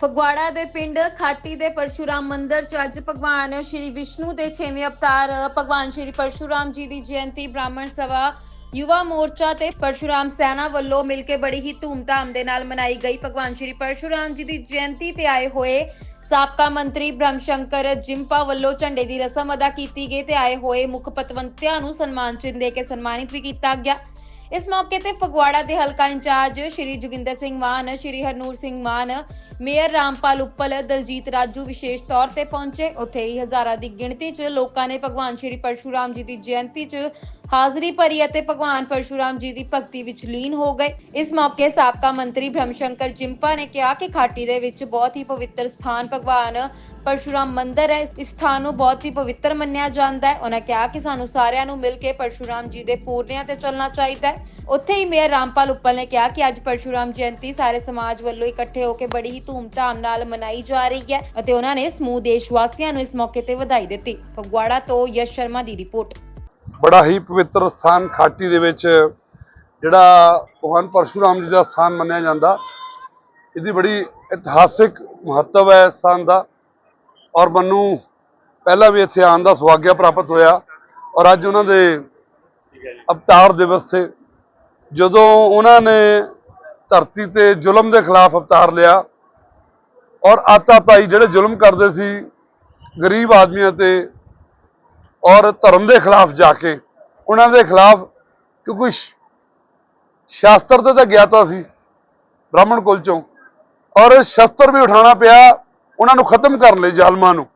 ਫਗਵਾੜਾ ਦੇ ਪਿੰਡ ਖਾਟੀ ਦੇ ਪਰਸ਼ੂਰਾਮ ਮੰਦਿਰ ਚ ਅੱਜ ਭਗਵਾਨ ਸ਼੍ਰੀ ਵਿਸ਼ਨੂੰ ਦੇ 6ਵੇਂ ਅਵਤਾਰ, ਭਗਵਾਨ ਸ਼੍ਰੀ ਪਰਸ਼ੂਰਾਮ ਜੀ ਦੀ ਜਯੰਤੀ ਬ੍ਰਾਹਮਣ ਸਭਾ ਯੁਵਾ ਮੋਰਚਾ ਤੇ ਪਰਸ਼ੂਰਾਮ ਸੈਨਾ ਵੱਲੋਂ ਮਿਲ ਕੇ ਬੜੀ ਹੀ ਧੂਮਧਾਮ ਦੇ ਨਾਲ ਮਨਾਈ ਗਈ। ਭਗਵਾਨ ਸ਼੍ਰੀ ਪਰਸ਼ੂਰਾਮ ਜੀ ਦੀ ਜਯੰਤੀ ਤੇ ਆਏ ਹੋਏ ਸਾਬਕਾ ਮੰਤਰੀ ਬ੍ਰਹਮ ਸ਼ੰਕਰ ਜਿੰਪਾ ਵੱਲੋਂ ਝੰਡੇ ਦੀ ਰਸਮ ਅਦਾ ਕੀਤੀ ਗਈ ਤੇ ਆਏ ਹੋਏ ਮੁੱਖ ਪਤਵੰਤਿਆਂ ਨੂੰ ਸਨਮਾਨ ਚਿੰਨ੍ਹ ਦੇ ਕੇ ਸਨਮਾਨਿਤ ਵੀ ਕੀਤਾ ਗਿਆ। ਇਸ ਮੌਕੇ ਤੇ ਫਗਵਾੜਾ ਦੇ ਹਲਕਾ in charge Shri Joginder Singh Mann, Shri Harnoor Singh Mann mayor Rampal Uppal Daljit Raju ਵਿਸ਼ੇਸ਼ ਤੌਰ ਤੇ ਪਹੁੰਚੇ। ਉੱਥੇ ਹੀ ਹਜ਼ਾਰਾਂ ਦੀ ਗਿਣਤੀ 'ਚ ਲੋਕਾਂ ਨੇ ਭਗਵਾਨ ਸ਼੍ਰੀ ਪਰਸ਼ੂਰਾਮ ਜੀ ਦੀ ਜਯੰਤੀ 'ਚ ਹਾਜ਼ਰੀ ਭਰੀ ਅਤੇ ਭਗਵਾਨ ਪਰਸ਼ੂਰਾਮ ਜੀ ਦੀ ਭਗਤੀ ਵਿੱਚ ਲੀਨ ਹੋ ਗਏ। ਇਸ ਮੌਕੇ ਸਾਬਕਾ ਮੰਤਰੀ ਬ੍ਰਹਮ ਸ਼ੰਕਰ ਜਿੰਪਾ ਨੇ ਕਿਹਾ ਕਿ ਖਾਟੀ ਦੇ ਵਿੱਚ ਬਹੁਤ ਹੀ ਪਵਿੱਤਰ ਸਥਾਨ ਭਗਵਾਨ ਪਰਸ਼ੂਰਾਮ ਮੰਦਿਰ ਹੈ। ਇਸ ਸਥਾਨ ਨੂੰ ਬਹੁਤ ਹੀ ਪਵਿੱਤਰ ਮੰਨਿਆ ਜਾਂਦਾ ਹੈ। ਉਹਨਾਂ ਕਿਹਾ ਕਿ ਸਾਨੂੰ ਸਾਰਿਆਂ ਨੂੰ ਮਿਲ ਕੇ ਪਰਸ਼ੂਰਾਮ ਜੀ ਦੇ ਪੂਰਨਿਆਂ ਤੇ ਚੱਲਣਾ ਚਾਹੀਦਾ ਹੈ। ਉੱਥੇ ਹੀ ਮੇਅਰ ਰਾਮਪਾਲ ਉੱਪਲ ਨੇ ਕਿਹਾ ਕਿ ਅੱਜ ਪਰਸ਼ੂਰਾਮ ਜਯੰਤੀ ਸਾਰੇ ਸਮਾਜ ਵੱਲੋਂ ਇਕੱਠੇ ਹੋ ਕੇ ਬੜੀ ਹੀ ਧੂਮਧਾਮ ਨਾਲ ਮਨਾਈ ਜਾ ਰਹੀ ਹੈ ਅਤੇ ਉਹਨਾਂ ਨੇ ਸਮੂਹ ਦੇਸ਼ ਵਾਸੀਆਂ ਨੂੰ ਇਸ ਮੌਕੇ ਤੇ ਵਧਾਈ ਦਿੱਤੀ। ਫਗਵਾੜਾ ਤੋਂ ਯਸ਼ ਸ਼ਰਮਾ ਦੀ ਰਿਪੋਰਟ। ਬੜਾ ਹੀ ਪਵਿੱਤਰ ਸਥਾਨ ਖਾਟੀ ਦੇ ਵਿੱਚ ਜਿਹੜਾ ਭਗਵਾਨ ਪਰਸ਼ੂਰਾਮ ਜੀ ਦਾ ਸਥਾਨ ਮੰਨਿਆ ਜਾਂਦਾ। ਇਹਦੀ ਬੜੀ ਇਤਿਹਾਸਿਕ ਮਹੱਤਵ ਹੈ ਇਸ ਸਥਾਨ ਦਾ। ਔਰ ਮੈਨੂੰ ਪਹਿਲਾਂ ਵੀ ਇੱਥੇ ਆਉਣ ਦਾ ਸੁਭਾਗਿਆ ਪ੍ਰਾਪਤ ਹੋਇਆ। ਔਰ ਅੱਜ ਉਹਨਾਂ ਦੇ ਅਵਤਾਰ ਦਿਵਸ ਤੇ ਜਦੋਂ ਉਹਨਾਂ ਨੇ ਧਰਤੀ ਤੇ ਜ਼ੁਲਮ ਦੇ ਖਿਲਾਫ ਅਵਤਾਰ ਲਿਆ ਔਰ ਆਤਾਤਾਈ ਜਿਹੜੇ ਜ਼ੁਲਮ ਕਰਦੇ ਸੀ, ਗਰੀਬ ਆਦਮੀਆਂ ਤੇ ਔਰ ਧਰਮ ਦੇ ਖਿਲਾਫ ਜਾ ਕੇ, ਉਹਨਾਂ ਦੇ ਖਿਲਾਫ ਕਿਉਂਕਿ ਸ਼- ਸ਼ਾਸਤਰ ਤੇ ਤਾਂ ਗਿਆਤਾ ਸੀ, ਬ੍ਰਾਹਮਣ ਕੁਲ ਚੋਂ, ਔਰ ਸ਼ਸਤਰ ਵੀ ਉਠਾਉਣਾ ਪਿਆ, ਉਹਨਾਂ ਨੂੰ ਖਤਮ ਕਰਨ ਲਈ ਜ਼ਾਲਮਾਂ ਨੂੰ।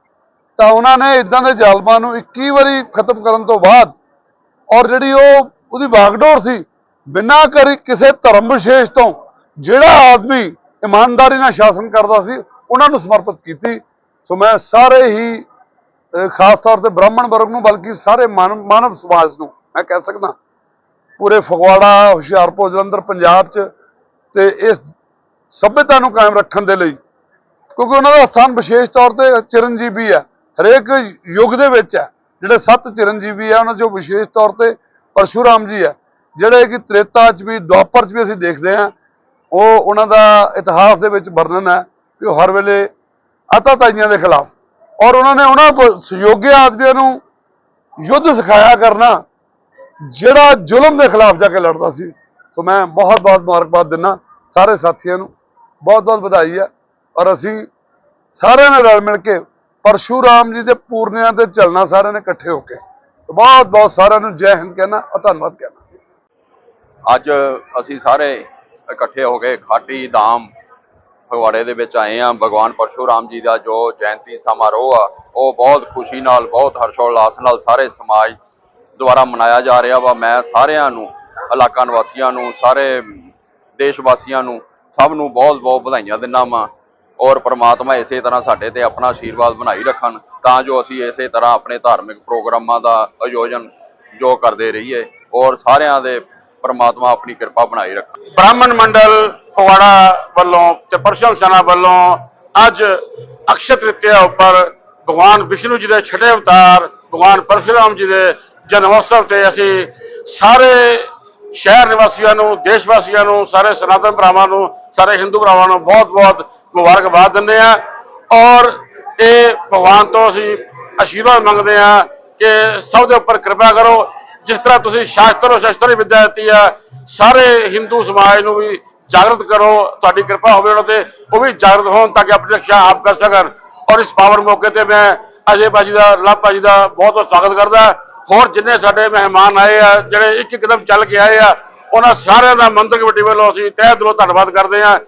ਤਾਂ ਉਹਨਾਂ ਨੇ ਇਦਾਂ ਦੇ ਜ਼ਾਲਮਾਂ ਨੂੰ 21 ਵਾਰੀ ਖਤਮ ਕਰਨ ਤੋਂ ਬਾਅਦ ਔਰ ਜਿਹੜੀ ਉਹ ਉਹਦੀ ਬਾਗਡੋਰ ਸੀ ਬਿਨਾਂ ਕਰੀ ਕਿਸੇ ਧਰਮ ਵਿਸ਼ੇਸ਼ ਤੋਂ ਜਿਹੜਾ ਆਦਮੀ ਇਮਾਨਦਾਰੀ ਨਾਲ ਸ਼ਾਸਨ ਕਰਦਾ ਸੀ, ਉਹਨਾਂ ਨੂੰ ਸਮਰਪਿਤ ਕੀਤੀ। ਸੋ ਮੈਂ ਸਾਰੇ ਹੀ ਖਾਸ ਤੌਰ ਤੇ ਬ੍ਰਾਹਮਣ ਵਰਗ ਨੂੰ, ਬਲਕਿ ਸਾਰੇ ਮਾਨਵ ਮਾਨਵ ਸਮਾਜ ਨੂੰ ਮੈਂ ਕਹਿ ਸਕਦਾ। ਪੂਰੇ ਫਗਵਾੜਾ, ਹੁਸ਼ਿਆਰਪੁਰ, ਜਲੰਧਰ, ਪੰਜਾਬ 'ਚ ਤੇ ਇਸ ਸਭਿਅਤਾ ਨੂੰ ਕਾਇਮ ਰੱਖਣ ਦੇ ਲਈ, ਕਿਉਂਕਿ ਉਹਨਾਂ ਦਾ ਸਥਾਨ ਵਿਸ਼ੇਸ਼ ਤੌਰ ਤੇ ਚਿਰੰਜੀਵੀ ਹੈ, ਹਰੇਕ ਯੁੱਗ ਦੇ ਵਿੱਚ ਹੈ। ਜਿਹੜੇ ਸੱਤ ਚਿਰੰਜੀਵੀ ਹੈ ਉਹਨਾਂ 'ਚੋਂ ਵਿਸ਼ੇਸ਼ ਤੌਰ ਤੇ ਪਰਸ਼ੂਰਾਮ ਜੀ ਹੈ। ਜਿਹੜੇ ਕਿ ਤ੍ਰੇਤਾ 'ਚ ਵੀ ਦੁਆਪਰ 'ਚ ਵੀ ਅਸੀਂ ਦੇਖਦੇ ਹਾਂ, ਉਹ ਉਹਨਾਂ ਦਾ ਇਤਿਹਾਸ ਦੇ ਵਿੱਚ ਵਰਣਨ ਹੈ ਕਿ ਉਹ ਹਰ ਵੇਲੇ ਆਤਾਤਾਈਆਂ ਦੇ ਖਿਲਾਫ। ਔਰ ਉਹਨਾਂ ਨੇ ਉਹਨਾਂ ਪ- ਸਹਿਯੋਗੀ ਆਦਮੀਆਂ ਨੂੰ ਯੁੱਧ ਸਿਖਾਇਆ ਕਰਨਾ, ਜਿਹੜਾ ਜ਼ੁਲਮ ਦੇ ਖਿਲਾਫ ਜਾ ਕੇ ਲੜਦਾ ਸੀ। ਸੋ ਮੈਂ ਬਹੁਤ ਬਹੁਤ ਮੁਬਾਰਕਬਾਦ ਦਿੰਦਾ ਸਾਰੇ ਸਾਥੀਆਂ ਨੂੰ। ਬਹੁਤ ਬਹੁਤ ਵਧਾਈ ਹੈ। ਔਰ ਅਸੀਂ ਸਾਰਿਆਂ ਨੇ ਰਲ ਮਿਲ ਕੇ ਪਰਸ਼ੂਰਾਮ ਜੀ ਦੇ ਪੂਰਨਿਆਂ ਤੇ ਚੱਲਣਾ ਸਾਰਿਆਂ ਨੇ ਇਕੱਠੇ ਹੋ ਕੇ। ਬਹੁਤ ਬਹੁਤ ਸਾਰਿਆਂ ਨੂੰ ਜੈ ਹਿੰਦ ਕਹਿਣਾ ਔਰ ਧੰਨਵਾਦ ਕਹਿਣਾ। ਅੱਜ ਅਸੀਂ ਸਾਰੇ ਇਕੱਠੇ ਹੋ ਕੇ ਖਾਟੀ ਧਾਮ ਫਗਵਾੜੇ ਦੇ ਵਿੱਚ ਆਏ ਆ ਭਗਵਾਨ ਪਰਸ਼ੂ ਰਾਮ ਜੀ ਦਾ ਜੋ ਜਯੰਤੀ ਸਮਾਰੋਹ ਆ, ਉਹ ਬਹੁਤ ਖੁਸ਼ੀ ਨਾਲ, ਬਹੁਤ ਹਰਸ਼ੋਲਾਸ ਨਾਲ ਸਾਰੇ ਸਮਾਜ ਦੁਆਰਾ ਮਨਾਇਆ ਜਾ ਰਿਹਾ ਵਾ। ਮੈਂ ਸਾਰਿਆਂ ਨੂੰ, ਇਲਾਕਾ ਨਿਵਾਸੀਆਂ ਨੂੰ, ਸਾਰੇ ਦੇਸ਼ ਵਾਸੀਆਂ ਨੂੰ, ਸਭ ਨੂੰ ਬਹੁਤ ਬਹੁਤ ਵਧਾਈਆਂ ਦਿੰਨਾ ਵਾਂ ਔਰ ਪ੍ਰਮਾਤਮਾ ਇਸੇ ਤਰ੍ਹਾਂ ਸਾਡੇ ਤੇ ਆਪਣਾ ਆਸ਼ੀਰਵਾਦ ਬਣਾਈ ਰੱਖਣ ਤਾਂ ਜੋ ਅਸੀਂ ਇਸੇ ਤਰ੍ਹਾਂ ਆਪਣੇ ਧਾਰਮਿਕ ਪ੍ਰੋਗਰਾਮਾਂ ਦਾ ਆਯੋਜਨ ਜੋ ਕਰਦੇ ਰਹੀਏ ਔਰ ਸਾਰਿਆਂ ਦੇ ਪਰਮਾਤਮਾ ਆਪਣੀ ਕਿਰਪਾ ਬਣਾਈ ਰੱਖਣ। ਬ੍ਰਾਹਮਣ ਮੰਡਲ ਫਗਵਾੜਾ ਵੱਲੋਂ ਤੇ ਪਰਸ਼ਮ ਸੈਨਾ ਵੱਲੋਂ ਅੱਜ ਅਕਸ਼ਯ ਤ੍ਰਿਤਿਆ ਉੱਪਰ ਭਗਵਾਨ ਵਿਸ਼ਨੂੰ ਜੀ ਦੇ ਛਠੇ ਅਵਤਾਰ, ਭਗਵਾਨ ਪਰਸ਼ੁਰਾਮ ਜੀ ਦੇ ਜਨਮੋਤਸਵ ਤੇ ਅਸੀਂ ਸਾਰੇ ਸ਼ਹਿਰ ਨਿਵਾਸੀਆਂ ਨੂੰ ਦੇਸ਼ ਵਾਸੀਆਂ ਨੂੰ, ਸਾਰੇ ਸਨਾਤਨ ਭਰਾਵਾਂ ਨੂੰ, ਸਾਰੇ ਹਿੰਦੂ ਭਰਾਵਾਂ ਨੂੰ ਬਹੁਤ-ਬਹੁਤ ਮੁਬਾਰਕਬਾਦ ਦਿੰਦੇ ਆ ਔਰ ਇਹ ਭਗਵਾਨ ਤੋਂ ਅਸੀਂ ਆਸ਼ੀਰਵਾਦ ਮੰਗਦੇ ਆ ਕਿ ਸਭ ਦੇ ਉੱਪਰ ਕਿਰਪਾ ਕਰੋ। ਜਿਸ ਤਰ੍ਹਾਂ ਤੁਸੀਂ ਸ਼ਾਸਤਰ ਸ਼ਸਤਰੀ ਵਿਦਿਆ ਦਿੱਤੀ ਆ ਸਾਰੇ ਹਿੰਦੂ ਸਮਾਜ ਨੂੰ ਵੀ ਜਾਗਰਤ ਕਰੋ, ਤੁਹਾਡੀ ਕਿਰਪਾ ਹੋਵੇ ਉਹਨਾਂ ਤੇ, ਉਹ ਵੀ ਜਾਗਰਤ ਹੋਣ ਤਾਂ ਕਿ ਆਪਣੀ ਰੱਖਿਆ ਆਪ ਕਰ ਸਕਣ। ਔਰ ਇਸ ਪਾਵਨ ਮੌਕੇ ਤੇ ਮੈਂ ਅਜੇ ਭਾਜੀ ਦਾ ਲਵ ਭਾਜੀ ਦਾ ਬਹੁਤ ਬਹੁਤ ਸਵਾਗਤ ਕਰਦਾ ਹੋਰ ਜਿੰਨੇ ਸਾਡੇ ਮਹਿਮਾਨ ਆਏ ਆ, ਜਿਹੜੇ ਇੱਕ ਇੱਕ ਕਦਮ ਚੱਲ ਕੇ ਆਏ ਆ, ਉਹਨਾਂ ਸਾਰਿਆਂ ਦਾ ਮੰਦਰ ਕਮੇਟੀ ਵੱਲੋਂ ਅਸੀਂ ਤਹਿ ਦਿਲੋਂ ਧੰਨਵਾਦ ਕਰਦੇ ਆ